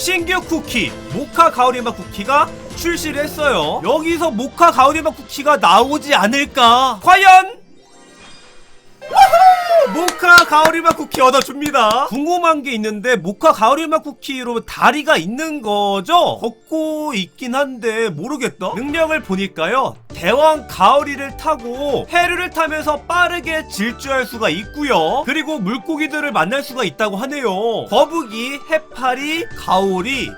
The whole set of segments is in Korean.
신규 쿠키 모카 가오리맛 쿠키가 출시를 했어요. 여기서 모카 가오리맛 쿠키가 나오지 않을까? 과연 모카 가오리맛 쿠키 얻어줍니다. 궁금한 게 있는데 모카 가오리맛 쿠키로 다리가 있는 거죠? 걷고 있긴 한데 모르겠다. 능력을 보니까요. 대왕 가오리를 타고 해류를 타면서 빠르게 질주할 수가 있고요. 그리고 물고기들을 만날 수가 있다고 하네요. 거북이, 해파리, 가오리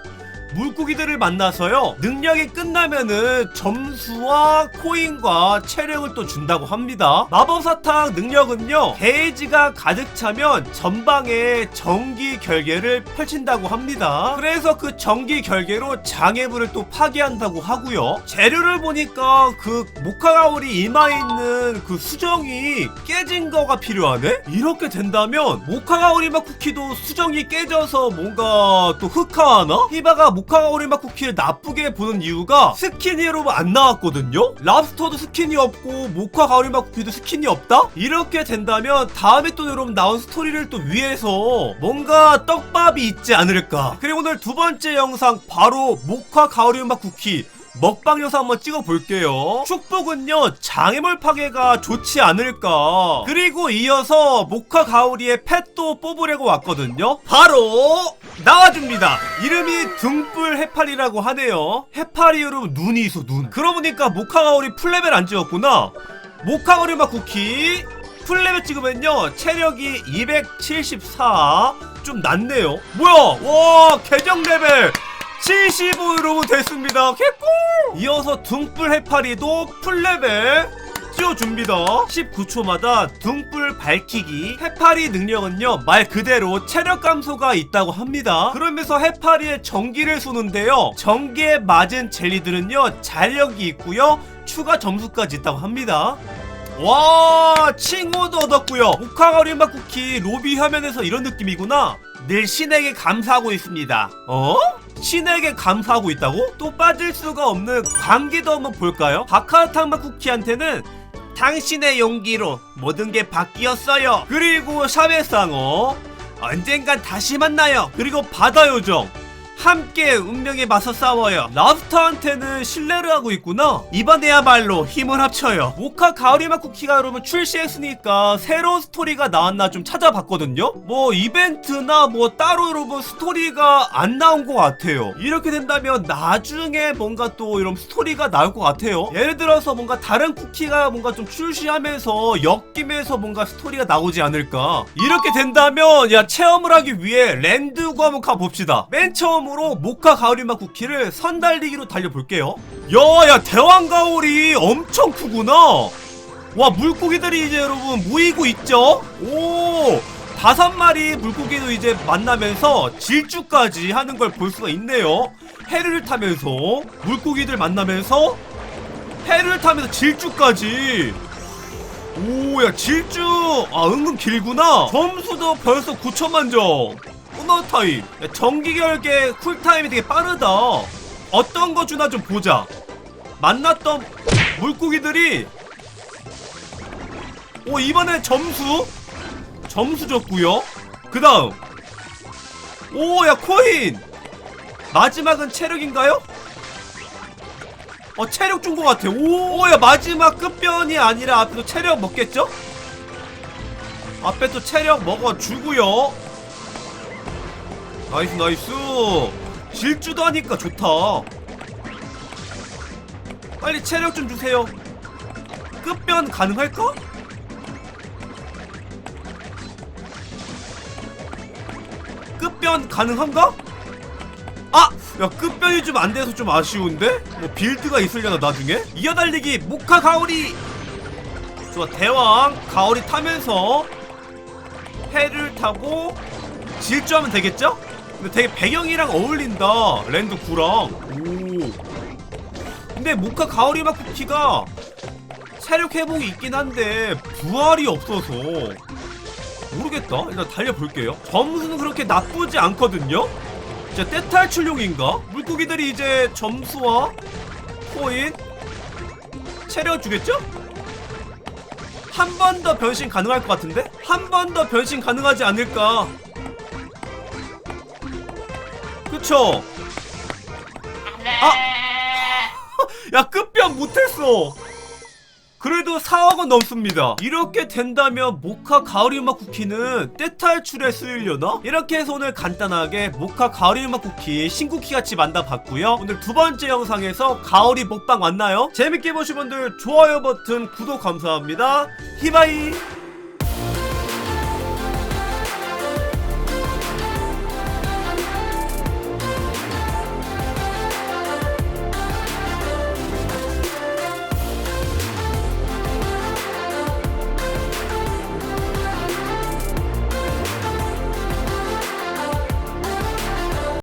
물고기들을 만나서요 능력이 끝나면은 점수와 코인과 체력을 또 준다고 합니다. 마법사탕 능력은요 게이지가 가득 차면 전방에 전기 결계를 펼친다고 합니다. 그래서 그 전기 결계로 장애물을 또 파괴한다고 하고요. 재료를 보니까 그 모카가오리 이마에 있는 그 수정이 깨진 거가 필요하네? 이렇게 된다면 모카가오리맛 쿠키도 수정이 깨져서 뭔가 또 흑화하나? 히바가 모 카가 오리맛 쿠키를 나쁘게 보는 이유가 여러분 안 나왔거든요? 랍스터도 스킨이 없고 모카 가오리맛 쿠키도 스킨이 없다? 이렇게 된다면 다음에 또 여러분 나온 스토리를 또 위해서 뭔가 떡밥이 있지 않을까 그리고 오늘 두 번째 영상 바로 모카 가오리맛 쿠키 먹방 영상 한번 찍어볼게요. 축복은요, 장애물 파괴가 좋지 않을까. 그리고 이어서 모카 가오리의 펫도 뽑으려고 왔거든요. 바로 나와줍니다. 이름이 등불 해파리라고 하네요. 해파리 여러분 눈이 있어, 눈. 그러고 보니까 모카 가오리 풀레벨 안 찍었구나. 모카 가오리 맛 쿠키. 풀레벨 찍으면요, 체력이 274. 좀 낮네요. 뭐야? 와, 계정 레벨! 75으로 됐습니다. 개꿀! 이어서 등불 해파리도 풀레벨 띄워줍니다. 19초마다 등불 밝히기. 해파리 능력은요, 말 그대로 체력 감소가 있다고 합니다. 그러면서 해파리의 전기를 쏘는데요. 전기에 맞은 젤리들은요, 잔력이 있고요. 추가 점수까지 있다고 합니다. 와 칭호도 얻었고요 모카가리맛 쿠키 로비 화면에서 이런 느낌이구나 늘 신에게 감사하고 있습니다 어? 신에게 감사하고 있다고? 또 빠질 수가 없는 광기도 한번 볼까요? 바카라탕맛 쿠키한테는 당신의 용기로 모든 게 바뀌었어요 그리고 샤베상어 언젠간 다시 만나요 그리고 바다 요정 함께 운명에 맞서 싸워요. 랍스터한테는 신뢰를 하고 있구나. 이번에야말로 힘을 합쳐요. 모카 가오리맛 쿠키가 여러분 출시했으니까 새로운 스토리가 나왔나 좀 찾아봤거든요. 뭐 이벤트나 뭐 따로 여러분 스토리가 안 나온 것 같아요. 이렇게 된다면 나중에 뭔가 또 이런 스토리가 나올 것 같아요. 예를 들어서 뭔가 다른 쿠키가 뭔가 좀 출시하면서 엮이면서 뭔가 스토리가 나오지 않을까. 이렇게 된다면 야 체험을 하기 위해 랜드고 한번 가봅시다. 맨 처음 으로 모카 가오리맛 쿠키를 선달리기로 달려볼게요. 야야 대왕 가오리 엄청 크구나. 와 물고기들이 이제 여러분 모이고 있죠? 오 다섯 마리 물고기도 이제 만나면서 질주까지 하는 걸 볼 수가 있네요. 해를 타면서 물고기들 만나면서 해를 타면서 질주까지. 오야 질주 아 은근 길구나. 점수도 벌써 9천만 점. 코너 타임 야, 전기 결계 쿨타임이 되게 빠르다. 어떤 거 주나 좀 보자. 만났던 물고기들이 오 이번엔 점수 점수 줬고요 그 다음 오 야 코인 마지막은 체력인가요? 어 체력 준 것 같아 오야 마지막 끝변이 아니라 앞에도 체력 먹겠죠? 앞에 또 체력 먹어주고요 나이스 나이스 질주도 하니까 좋다 빨리 체력 좀 주세요 끝변 가능할까? 끝변 가능한가? 아! 야 끝변이 좀 안 돼서 좀 아쉬운데? 뭐 빌드가 있으려나 나중에? 이어달리기 모카 가오리 좋아 대왕 가오리 타면서 해를 타고 질주하면 되겠죠? 근데 되게 배경이랑 어울린다 랜드 9랑 오 근데 모카 가오리맛 쿠키가 체력 회복이 있긴 한데 부활이 없어서 모르겠다. 일단 달려볼게요. 점수는 그렇게 나쁘지 않거든요? 자, 떼탈출용인가? 물고기들이 이제 점수와 코인, 체력 주겠죠? 한 번 더 변신 가능할 것 같은데? 한 번 더 변신 가능하지 않을까? 그 그렇죠 아! 야 끝변 못했어 그래도 4억은 넘습니다 이렇게 된다면 모카 가오리맛 쿠키는 떼탈출에 쓰이려나? 이렇게 해서 오늘 간단하게 모카 가오리맛 쿠키 신쿠키 같이 만나봤고요 오늘 두 번째 영상에서 가오리 먹방 왔나요? 재밌게 보신 분들 좋아요 버튼 구독 감사합니다 히바이